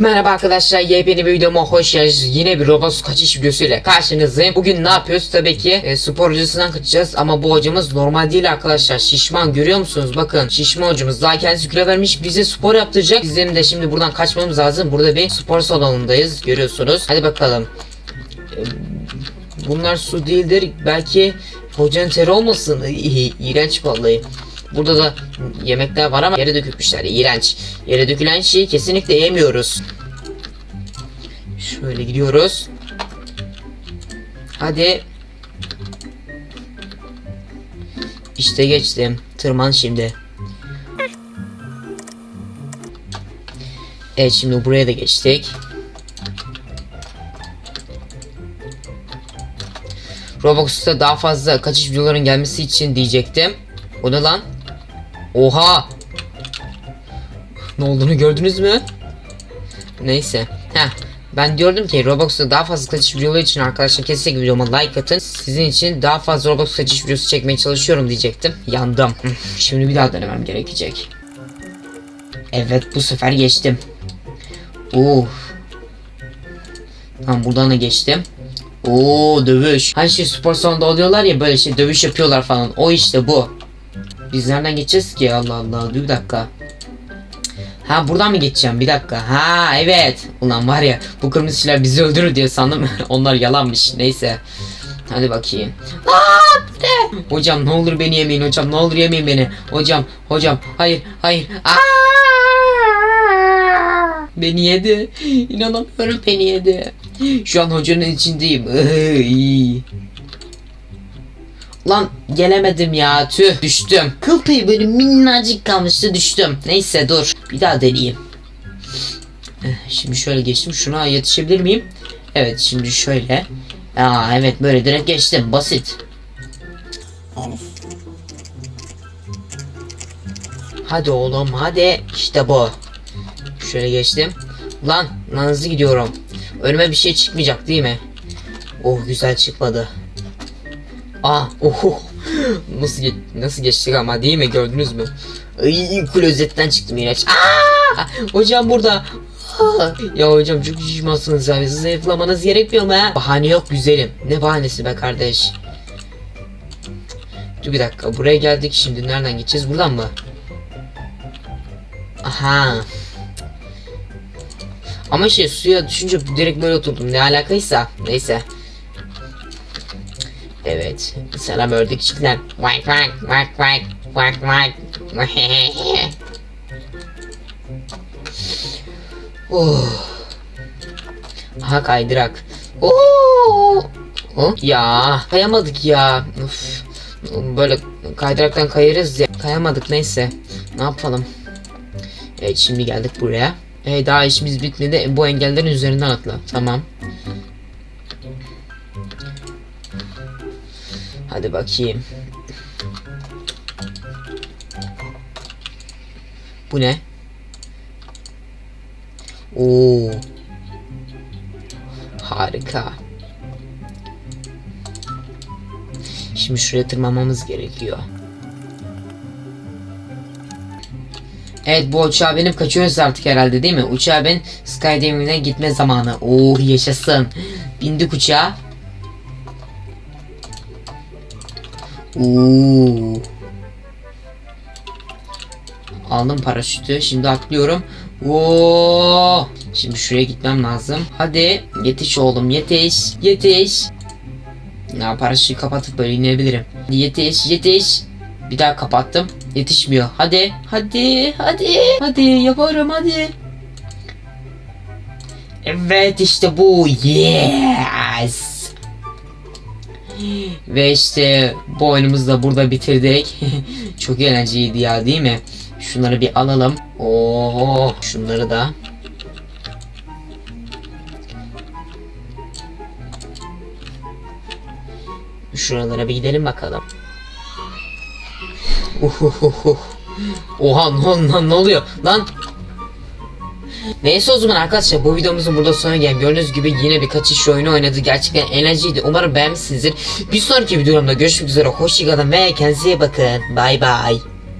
Merhaba arkadaşlar yepyeni bir videoma hoş geldiniz. Yine bir Roblox kaçış videosuyla karşınızdayım. Bugün ne yapıyoruz? Tabii ki e, spor hocasından kaçacağız ama bu hocamız normal değil arkadaşlar. Şişman görüyor musunuz? Bakın şişman hocamız daha kendisi kilo vermiş bize spor yaptıracak. Bizim de şimdi buradan kaçmamız lazım. Burada bir spor salonundayız görüyorsunuz. Hadi bakalım. E, bunlar su değildir. Belki hocanın teri olmasın. İğrenç vallahi. Burada da yemekler var ama yere dökülmüşler. İğrenç. Yere dökülen şeyi kesinlikle yemiyoruz. Şöyle gidiyoruz. Hadi. İşte geçtim. Tırman şimdi. Evet şimdi buraya da geçtik. Roblox'ta daha fazla kaçış videoların gelmesi için diyecektim. O ne lan? Oha! Ne olduğunu gördünüz mü? Neyse. Heh. Ben diyordum ki Roblox'ta daha fazla kaçış videoları için arkadaşlar kesinlikle videoma like atın. Sizin için daha fazla Roblox kaçış videosu çekmeye çalışıyorum diyecektim. Yandım. Şimdi bir daha denemem gerekecek. Evet bu sefer geçtim. Uf. Tamam buradan da geçtim. Oo dövüş. Hani şey spor salonunda oluyorlar ya böyle şey dövüş yapıyorlar falan. O işte bu. Biz nereden geçeceğiz ki? Allah Allah. Bir dakika. Ha buradan mı geçeceğim? Bir dakika. Ha evet. Ulan var ya bu kırmızı şeyler bizi öldürür diye sandım. Onlar yalanmış. Neyse. Hadi bakayım. Aa, ne? Hocam ne olur beni yemeyin hocam. Ne olur yemeyin beni. Hocam, hocam. Hayır, hayır. Aa! Beni yedi. İnanamıyorum beni yedi. Şu an hocanın içindeyim. Lan gelemedim ya tüh düştüm. Kıl payı böyle minnacık kalmıştı düştüm. Neyse dur bir daha deneyeyim. Eh, Şimdi şöyle geçtim şuna yetişebilir miyim? Evet şimdi şöyle. Aa evet böyle direkt geçtim basit. Hadi oğlum hadi işte bu. Şöyle geçtim. Lan lan hızlı gidiyorum. Önüme bir şey çıkmayacak değil mi? Oh güzel çıkmadı. Aa, oho. Nasıl ge- nasıl geçtik ama değil mi gördünüz mü? Ay, klozetten çıktım iğrenç. Aa! Hocam burada. Aa! Ya hocam çok şişmansınız abi. Zayıflamanız gerekmiyor mu ha? Bahane yok güzelim. Ne bahanesi be kardeş? Dur bir dakika. Buraya geldik şimdi. Nereden geçeceğiz? Buradan mı? Aha. Ama şey suya düşünce direkt böyle oturdum. Ne alakaysa. Neyse. Evet. Selam ördükçükler. Vak vak vak vak vak vak. oh. Aha kaydırak. Oo. Oh. Ya kayamadık ya. Uf. Böyle kaydıraktan kayarız ya. Kayamadık neyse. Ne yapalım? Evet şimdi geldik buraya. Ee, daha işimiz bitmedi. Bu engellerin üzerinden atla. Tamam. Hadi bakayım. Bu ne? Oo. Harika. Şimdi şuraya tırmanmamız gerekiyor. Evet bu uçağa benim kaçıyoruz artık herhalde değil mi? Uçağa ben Skydiving'e gitme zamanı. Oo yaşasın. Bindik uçağa. Oo. Aldım paraşütü. Şimdi atlıyorum. Oo. Şimdi şuraya gitmem lazım. Hadi yetiş oğlum yetiş. Yetiş. Ya paraşütü kapatıp böyle inebilirim. Yetiş yetiş. Bir daha kapattım. Yetişmiyor. Hadi. Hadi. Hadi. Hadi yaparım hadi. Evet işte bu. Yes. Ve işte bu oyunumuzu da burada bitirdik. Çok eğlenceliydi ya değil mi? Şunları bir alalım. Oo, şunları da. Şuralara bir gidelim bakalım. Uhuhuhu. Oha ne, lan, ne oluyor lan? Neyse o zaman arkadaşlar bu videomuzun burada sonuna geldi. Gördüğünüz gibi yine bir kaçış oyunu oynadı. Gerçekten eğlenceliydi. Umarım beğenmişsinizdir. Bir sonraki videomda görüşmek üzere. Hoşçakalın ve kendinize bakın. Bay bay.